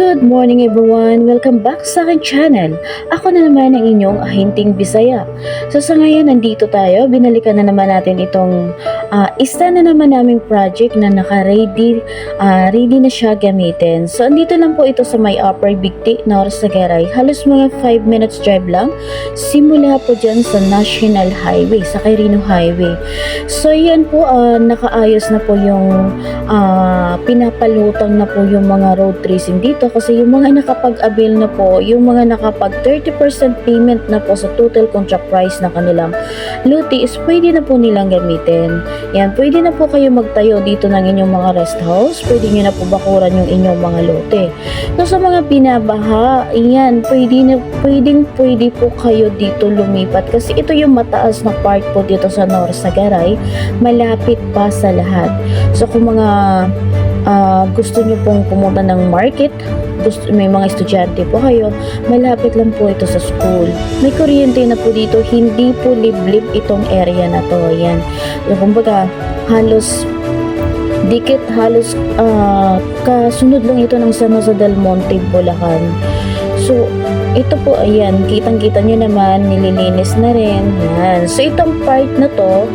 Good morning everyone! Welcome back sa aking channel. Ako na naman ang inyong ahinting Bisaya. So sa ngayon, nandito tayo. Binalikan na naman natin itong ah, isa na naman naming project na naka-ready ah, ready na siya gamitin. So andito lang po ito sa may Upper Bigti, North Sagaray. Halos mga 5 minutes drive lang. Simula po dyan sa National Highway, sa Quirino Highway. So yan po, ah, nakaayos na po yung ah, pinapalutang na po yung mga road tracing dito kasi yung mga nakapag-avail na po, yung mga nakapag 30% payment na po sa total contract price na kanilang luti is pwede na po nilang gamitin. Yan, pwede na po kayo magtayo dito ng inyong mga rest house, pwede nyo na po bakuran yung inyong mga lote. So sa mga pinabaha, yan, pwede na, pwedeng pwede po kayo dito lumipat kasi ito yung mataas na part po dito sa North Sagaray, malapit pa sa lahat. So kung mga ah, gusto nyo pong pumunta ng market, gusto, may mga estudyante po kayo, malapit lang po ito sa school. May kuryente na po dito, hindi po liblib itong area na to. Yan. So, kumbaga, halos dikit halos ah, kasunod lang ito ng San Jose del Monte, Bulacan. So, ito po, ayan, kitang-kita nyo naman, nililinis na rin. Yan. So, itong part na to,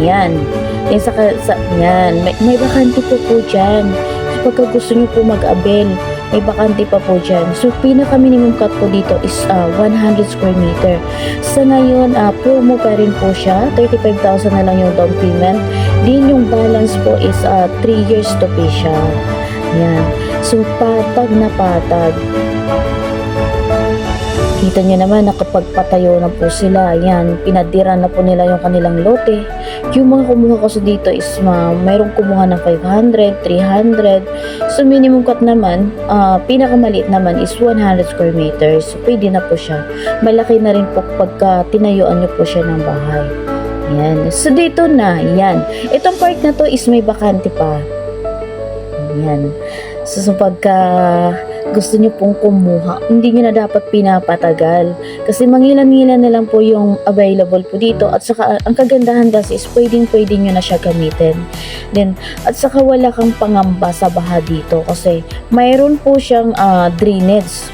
yan. Yan, sa, sa, yan. May, may bakante po po dyan. So, gusto nyo po mag-abel, may bakante pa po dyan. So, pinaka-minimum cut po dito is ah, 100 square meter. Sa ngayon, ah, promo pa rin po siya. 35,000 na lang yung down payment. Din yung balance po is 3 years to pay siya. Yan. So, patag na patag. Kita nyo naman nakapagpatayo na po sila. Yan, pinadira na po nila yung kanilang lote. Yung mga kumuha kasi dito is ma, mayroong kumuha ng 500, 300. So minimum cut naman, ah, pinakamaliit naman is 100 square meters. So pwede na po siya. Malaki na rin po pagka tinayuan nyo po siya ng bahay. Yan. So dito na, yan. Itong part na to is may bakante pa. Yan. So, so pagka gusto nyo pong kumuha, hindi nyo na dapat pinapatagal. Kasi mangilan-ngilan na lang po yung available po dito. At saka, ang kagandahan kasi is pwedeng pwede nyo na siya gamitin. Then, at saka wala kang pangamba sa baha dito. Kasi, mayroon po siyang ah, drainage.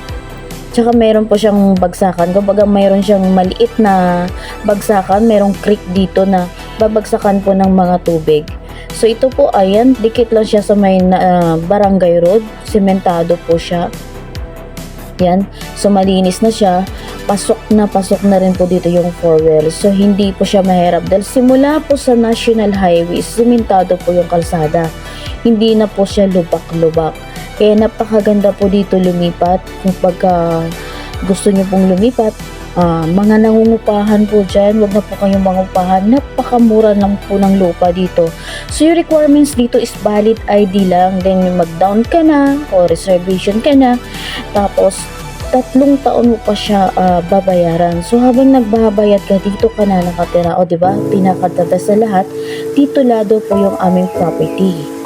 Tsaka mayroon po siyang bagsakan. Kumbaga mayroon siyang maliit na bagsakan. Mayroong creek dito na babagsakan po ng mga tubig. So ito po ayan, dikit lang siya sa may ah, barangay road. Sementado po siya. Yan. So malinis na siya. Pasok na pasok na rin po dito yung four wheels. So hindi po siya mahirap dahil simula po sa National Highway, sementado po yung kalsada. Hindi na po siya lubak-lubak. Kaya napakaganda po dito lumipat. Kung pagka gusto nyo pong lumipat, ah, mga nangungupahan po dyan, wag na po kayong mangupahan. Napakamura lang po ng lupa dito. So yung requirements dito is valid ID lang. Then yung mag-down ka na o reservation ka na. Tapos tatlong taon mo pa siya ah, babayaran. So habang nagbabayad ka, dito ka na nakatira. O di ba pinakadada sa lahat, titulado po yung aming property.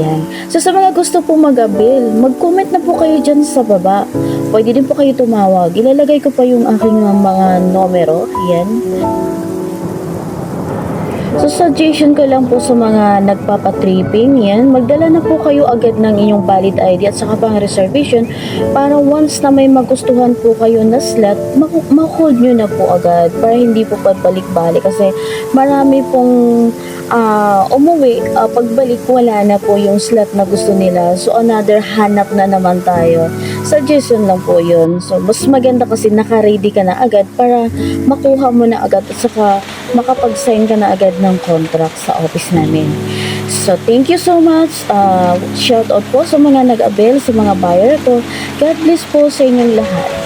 Yan. So sa mga gusto po mag-avail, mag-comment na po kayo dyan sa baba. Pwede din po kayo tumawag. Ilalagay ko pa yung aking mga numero. Yan. So suggestion ko lang po sa mga nagpapatripping, yan, magdala na po kayo agad ng inyong valid ID at saka pang reservation para once na may magustuhan po kayo na slot, mak- ma-hold nyo na po agad para hindi po pabalik-balik kasi marami pong ah, umuwi, ah, pagbalik wala na po yung slot na gusto nila. So another hanap na naman tayo. Suggestion lang po yun. So mas maganda kasi naka-ready ka na agad para makuha mo na agad at saka makapag-sign ka na agad ng contract sa office namin. So, thank you so much. Uh, shout out po sa mga nag-avail, sa mga buyer ko. God bless po sa inyong lahat.